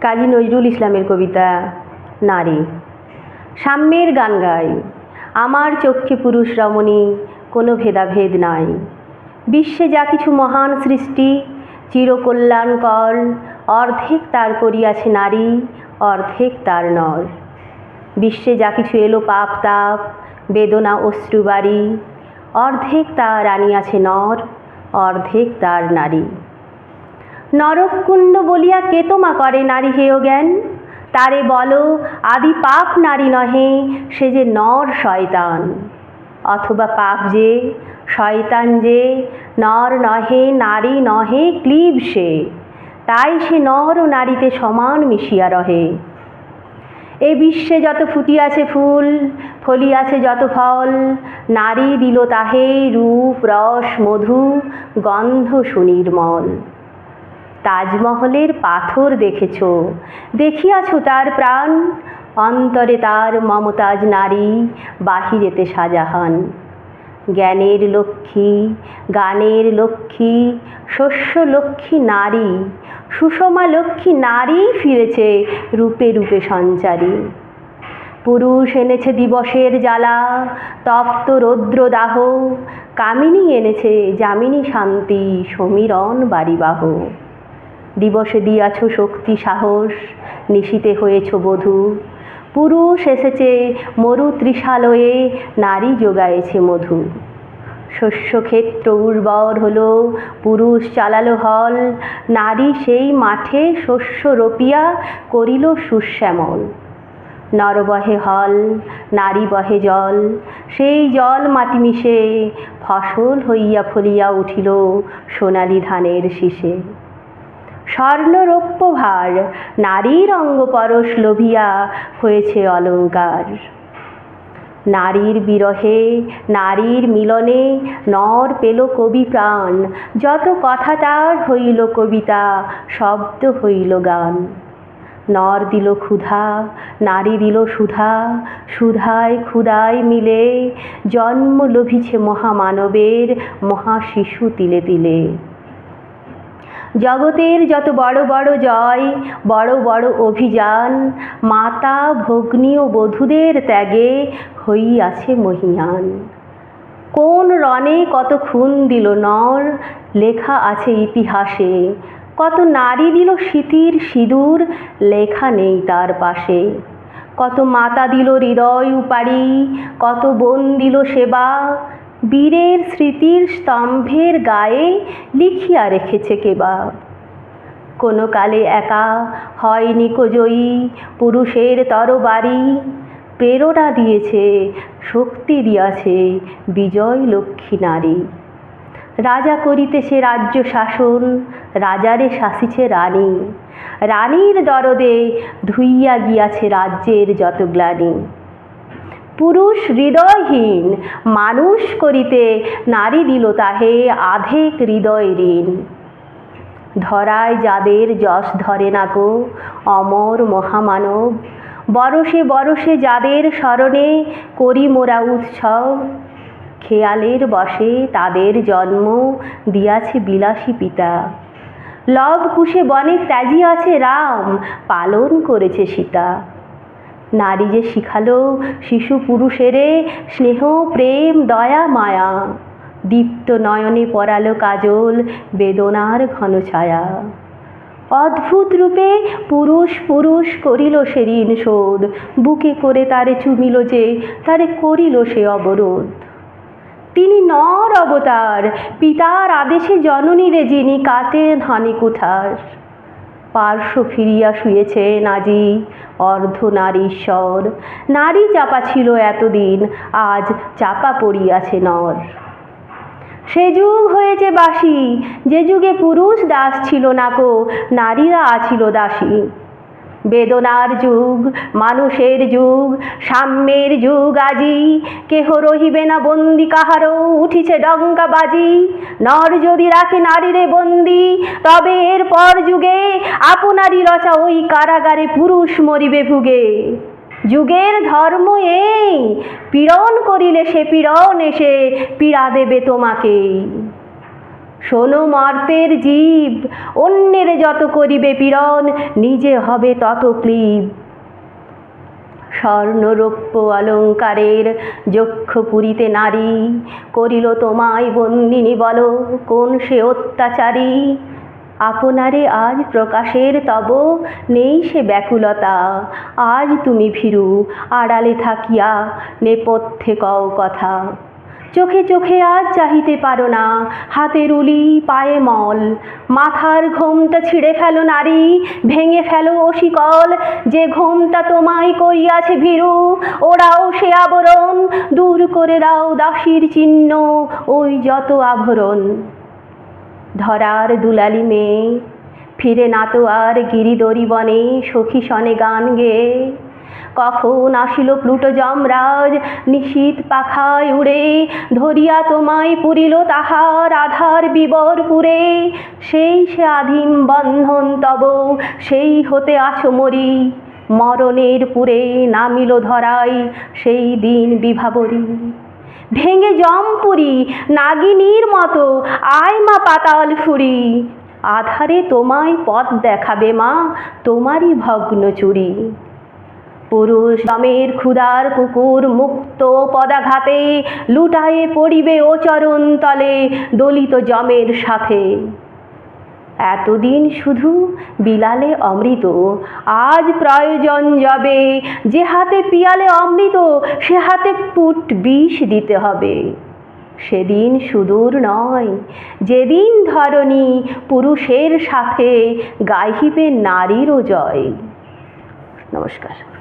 কাজী নজরুল ইসলামের কবিতা, নারী। সাম্যের গান গাই। আমার চক্ষে পুরুষ রমণী, কোনো ভেদাভেদ নাই। বিশ্বে যা কিছু মহান সৃষ্টি, চিরকল্যাণকর। অর্ধেক তার করিয়াছে নারী, অর্ধেক তার নর। বিশ্বে যা কিছু এলো পাপ তাপ, বেদনা অশ্রুবাড়ি অর্ধেক তার আনিয়াছে নর, অর্ধেক তার নারী। নরককুণ্ড বলিয়া কে তোমা করে নারী হেয় জ্ঞান? তারে বলো, আদি পাপ নারী নহে, সে যে নর শয়তান। অথবা পাপ যে, শয়তান যে, নর নহে, নারী নহে, ক্লীব সে। তাই সে নর ও নারীতে সমান মিশিয়া রহে। এ বিশ্বে যত ফুটিয়াছে ফুল, ফলিয়াছে যত ফল, নারী দিল তাহে রূপ, রস, মধু, গন্ধ সুনির্মল। তাজমহলের পাথর দেখেছ। দেখিয়াছ তার প্রাণ? অন্তরে তার মমতাজ নারী, বাহিরেতে সাজাহান জ্ঞানের লক্ষ্মী, গানের লক্ষ্মী, শস্য লক্ষ্মী নারী, সুষমা লক্ষ্মী নারী ফিরেছে রূপে রূপে সঞ্চারী। পুরুষ এনেছে দিবসের জ্বালা, তপ্ত রৌদ্র দাহ কামিনী এনেছে যামিনী শান্তি সমীরণ বাড়িবাহ দিবসে দিয়াছ শক্তি, সাহস নিশীতে হয়েছ বধূ। পুরুষ এসেছে, মরু ত্রিশালয়ে নারী যোগায়েছে মধু। শস্যক্ষেত্র উর্বর হলো, পুরুষ চালালো হল, নারী সেই মাঠে শস্য রোপিয়া করিল সুশ্যামল। নরবহে হল, নারী বহে জল, সেই জল মাটি মিশে ফসল হইয়া ফলিয়া উঠিল সোনালি ধানের শীষে। স্বর্ণরৌপ্য ভার নারীর অঙ্গ পরশ লোভিয়া হয়েছে অলঙ্কার। নারীর বিরহে, নারীর মিলনে নর পেল কবি প্রাণ, যত কথা তার হইল কবিতা, শব্দ হইল গান। নর দিল ক্ষুধা, নারী দিল সুধা, সুধায় ক্ষুধায় মিলে জন্ম লোভিছে মহামানবের মহাশিশু তিলে তিলে। জগতের যত বড় বড় জয়, বড় বড় অভিযান, মাতা, ভগ্নী ও বধূদের ত্যাগে হইয়াছে মহিয়ান। কোন রণে কত খুন দিল নর, লেখা আছে ইতিহাসে। কত নারী দিল স্মৃতির সিঁদুর, লেখা নেই তার পাশে। কত মাতা দিল হৃদয় উপাড়ি, কত বোন দিল সেবা বীরের স্মৃতির স্তম্ভের গায়ে লিখিয়া রেখেছে কেবা কোনো কালে একা হয় জয়ী, পুরুষের তরবারি। প্রেরণা দিয়েছে, শক্তি দিয়াছে বিজয় লক্ষ্মী নারী। রাজা করিতেছে রাজ্য শাসন, রাজারে শাসিছে রানী। রানীর দরদে ধুইয়া গিয়াছে রাজ্যের যত গ্লানি। পুরুষ হৃদয়হীন, মানুষ করিতে নারী দিল তাহে আধেক হৃদয় ঋণ। ধরায় যাদের যশ ধরে না গো, অমর মহামানব। বরষে বরষে যাদের স্মরণে করি মোরা উৎসব। খেয়ালের বসে তাদের জন্ম দিয়াছে বিলাসী পিতা। লব কুশে বনে ত্যাজি আছে রাম, পালন করেছে সীতা। নারী যে শিখালো শিশু পুরুষেরে, স্নেহ, প্রেম, দয়া, মায়া। দীপ্ত নয়নে পরালো কাজল, বেদনার ঘন ছায়া। অদ্ভুত রূপে পুরুষ পুরুষ করিল সে ঋণ শোধ, বুকে করে তারে চুমিল যে, তারে করিল সে অবরোধ। তিনি নর অবতার, পিতার আদেশে জননীরে যিনি কাটেন হানি কুঠার। পার্শ্ব ফিরিয়া শুয়েছে নাজি, অর্ধ নারীশ্বর নারী চাপা ছিল এতদিন, আজ চাপা পড়িয়াছে নর। সে যুগ হয়েছে বাসি, যে যুগে পুরুষ দাস ছিল না কো নারীরা আছিল দাসী। বেদনার যুগ, মানুষের যুগ, সাম্যের যুগ আজি। কেহ রহিবে না বন্দি, কাহারও উঠিছে ডঙ্কা বাজি। নর যদি রাখে নারীরে বন্দি, তবে এর পর যুগে আপনারই রচা ওই কারাগারে পুরুষ মরিবে ভুগে। যুগের ধর্ম এই, পীড়ন করিলে সে পীড়ন এসে পীড়া দেবে তোমাকে শোনো মার্তের জীব, অন্যের যত করিবে পীড়ন, নিজে হবে তত ক্লীব। স্বর্ণরৌপ্য অলঙ্কারের যক্ষ পুরীতে নারী, করিল তোমায় বন্দিনী বলো, কোন সে অত্যাচারী? আপনারে আজ প্রকাশের তব নেই সে ব্যাকুলতা, আজ তুমি ভীরু, আড়ালে থাকিয়া নেপথ্যে কও কথা। চোখে চোখে আজ চাহিতে পারো না। হাতের উলি, পায়ে মল। মাথার ঘোমটা ছিঁড়ে ফেলো নারী, ভেঙে ফেলো অশিকল যে ঘোমটা তোমায় করিয়াছে ভীরু, ওরাও সে আবরণ। দূর করে দাও দাসীর চিহ্ন, ওই যত আভরণ। ধরার দুলালি মেয়ে, ফিরে না তো আর গিরিদরি বনে সখী সনে গান গেয়ে কখন আসিল প্লুটো যমরাজ? নিশীত পাখায় উড়ে ধরিয়া তোমায় পুরিল তাহার আধার বিবর পুরে সেই সে আধিম বন্ধন তব, সেই হতে আছো মরি। মরণের পুরে নামিল ধরাই সেই দিন বিভাবরী। ভেঙে জমপুরি নাগিনীর মতো, আয় মা পাতাল ফুরি। আধারে তোমায় পথ দেখাবে মা, তোমারই ভগ্ন চুরি পুরুষ দমের ক্ষুদার কুকুর মুক্ত পদাঘাতে লুটায়ে পড়িবে ও চরণ তলে দলিত জমের সাথে। এতদিন শুধু বিলালে অমৃত, আজ প্রয়োজন যাবে যে হাতে পিয়ালে অমৃত, সে হাতে পুট বিষ দিতে হবে। সেদিন সুদূর নয়, যেদিন ধরণী পুরুষের সাথে গাইবে নারীরও জয়। নমস্কার।